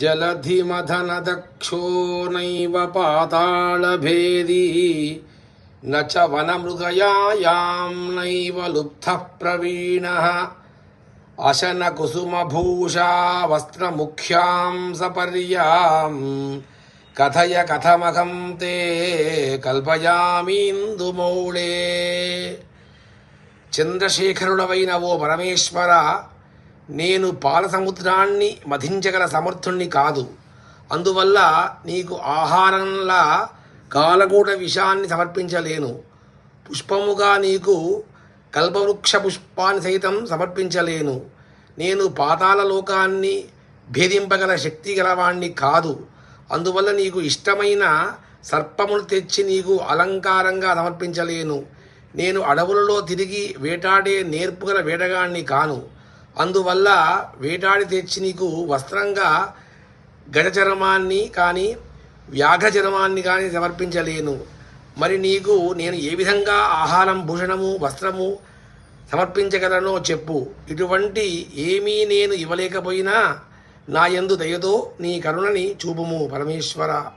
जलधिमथनदक्षो नैव पाताळभेदी न च वनमृगयायां नैव लुप्तः प्रवीणः अशनकुसुमभूषा वस्त्रमुख्यां सपर्यां कथय कथमहं ते कल्पयामीन्दुमौळे చంద్రశేఖరుడవైన ఓ పరమేశ్వర నేను పాల సముద్రాన్ని మధించగల సమర్థుణ్ణి కాదు. అందువల్ల నీకు ఆహారంలా కాలగూట విషాన్ని సమర్పించలేను. పుష్పముగా నీకు కల్పవృక్ష పుష్పాన్ని సైతం సమర్పించలేను. నేను పాతాల లోకాన్ని భేదింపగల శక్తి గలవాణ్ణి కాదు. అందువల్ల నీకు ఇష్టమైన సర్పములు తెచ్చి నీకు అలంకారంగా సమర్పించలేను. నేను అడవులలో తిరిగి వేటాడే నేర్పుగల వేటగాణ్ణి కాను. అందువల్ల వేటాడి తెచ్చి నీకు వస్త్రంగా గజచర్మాన్ని కానీ వ్యాఘచర్మాన్ని కానీ సమర్పించలేను. మరి నీకు నేను ఏ విధంగా ఆహారం భూషణము వస్త్రము సమర్పించగలనో చెప్పు. ఇటువంటి ఏమీ నేను ఇవ్వలేకపోయినా నా యందు దయతో నీ కరుణని చూపుము పరమేశ్వర.